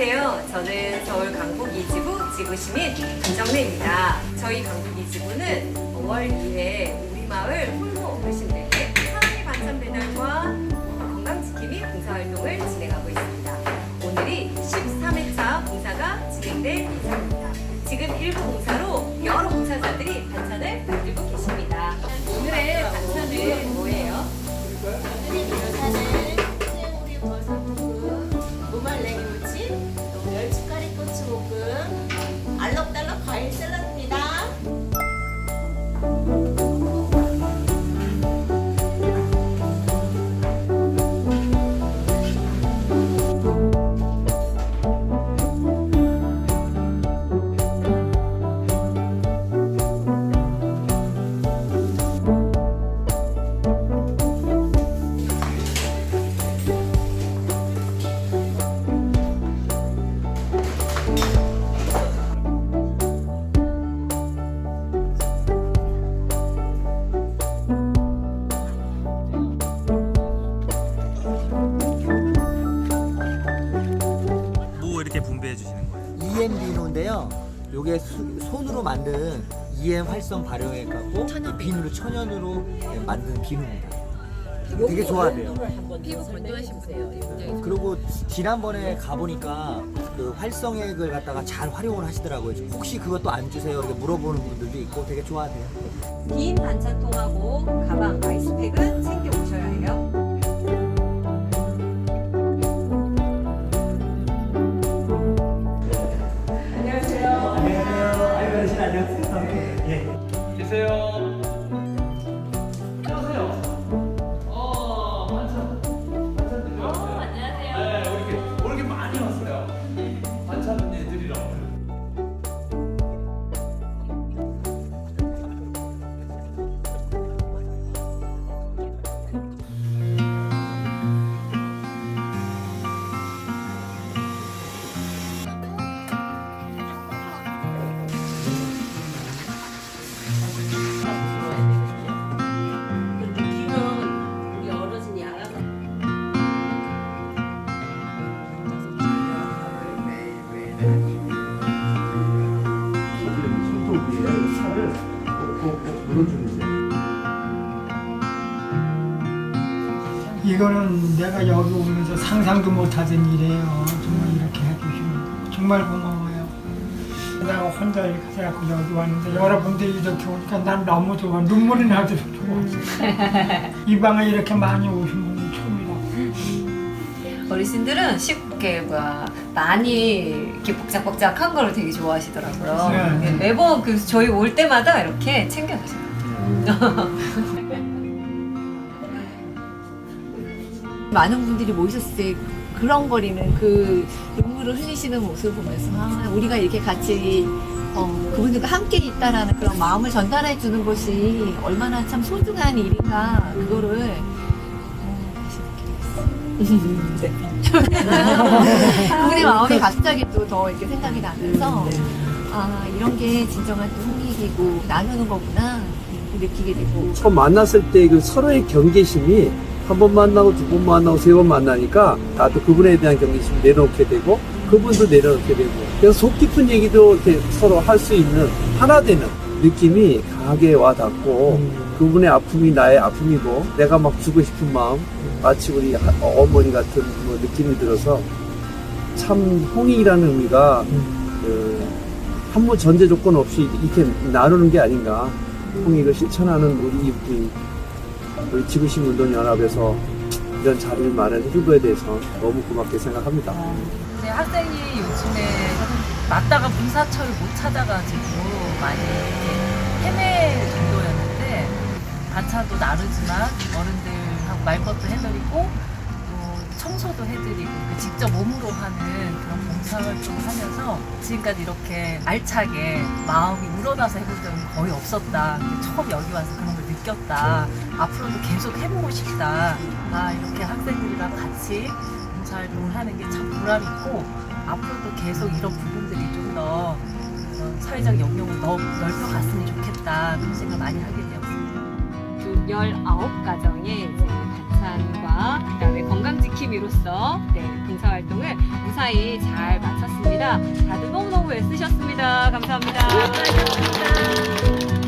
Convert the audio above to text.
안녕하세요. 저는 서울 강북 이지구 지구시민 김정래입니다. 저희 강북 이지구는 5월 2회 우리 마을 홀로 어르신들께 사랑의 반찬 배달과 건강지킴이 봉사활동을 진행하고 있습니다. 오늘이 13회차 봉사가 진행될 예정입니다. 지금 일부 봉사로 여러 봉사자들이 반찬을 만들고 계십니다. 오늘의 반찬은 뭐예요? EM 비누인데요. 요게 수- 손으로 만든 EM 활성 발효액 갖고 이 비누를 천연으로 예, 만든 비누입니다. 되게 좋아해요. 피부 건조하신 분이에요. 굉장히 그리고 지난번에 가보니까 그 활성액을 갖다가 잘 활용을 하시더라고요. 혹시 그것도 안 주세요? 이렇게 물어보는 분들도 있고 되게 좋아하세요. 긴 반찬통하고 가방, 아이스팩은 챙겨 오셔야 해요. 이거는 내가 여기 오면서 상상도 못하던 일이에요. 정말 이렇게 해주시면 정말 고마워요. 내가 혼자 이렇게 해갖고 여기 왔는데 여러분들이 이렇게 오니까 난 너무 좋아. 눈물이 나도록 좋아. 이 방에 이렇게 많이 오신 분이 처음이라. 어르신들은 쉽게 뭐야 많이 이렇게 복작복작한 거를 되게 좋아하시더라고요. 네. 예, 매번 그 저희 올 때마다 이렇게 챙겨주세요. 많은 분들이 모이셨을 때 그렁거리는 그 눈물을 흘리시는 모습을 보면서 아, 우리가 이렇게 같이 어, 그분들과 함께 있다라는 그런 마음을 전달해 주는 것이 얼마나 참 소중한 일인가 그거를 어, 됐어요. 네. 그분의 마음이 갑자기 또 더 이렇게 생각이 나면서 아 이런 게 진정한 또 홍익이고 나누는 거구나 느끼게 되고 처음 만났을 때 그 서로의 경계심이 한 번 만나고 두 번 만나고 세 번 만나니까 나도 그분에 대한 경계심을 내려놓게 되고 그분도 내려놓게 되고 그래서 속 깊은 얘기도 이렇게 서로 할 수 있는 하나 되는 느낌이 강하게 와 닿고 그분의 아픔이 나의 아픔이고 내가 막 주고 싶은 마음 마치 우리 하- 어머니 같은 뭐 느낌이 들어서 참 홍익이라는 의미가 그 한무 전제 조건 없이 이렇게 나누는 게 아닌가. 홍익을 실천하는 우리 이웃인 우리 지구심 운동 연합에서 이런 자리를 마련해 준 거에 대해서 너무 고맙게 생각합니다. 네, 학생이 요즘에 맞다가 문사철을 못 찾아가지고 많이 이렇게 헤맬 정도였는데 반찬도 나르지만 어른들하고 말 것도 해드리고 또 청소도 해드리고 그 직접 몸으로 하는 그런 봉사활동을 하면서 지금까지 이렇게 알차게 마음이 우러나서 해본 적은 거의 없었다. 처음 여기 와서 그런 걸 느꼈다. 앞으로도 계속 해보고 싶다. 아 이렇게 학생들이랑 같이 봉사활동을 하는 게 참 보람 있고 앞으로도 계속 이런 부분들이 좀더 사회적 영역을 더 넓혀갔으면 좋겠다 그런 생각 많이 하게 되었습니다. 총 19가정의 이제 반찬과 그다음에 건강 지킴이 도우미로서 네, 봉사활동을 무사히 잘 마쳤습니다. 다들 너무너무 애쓰셨습니다. 감사합니다. 여러분들 세상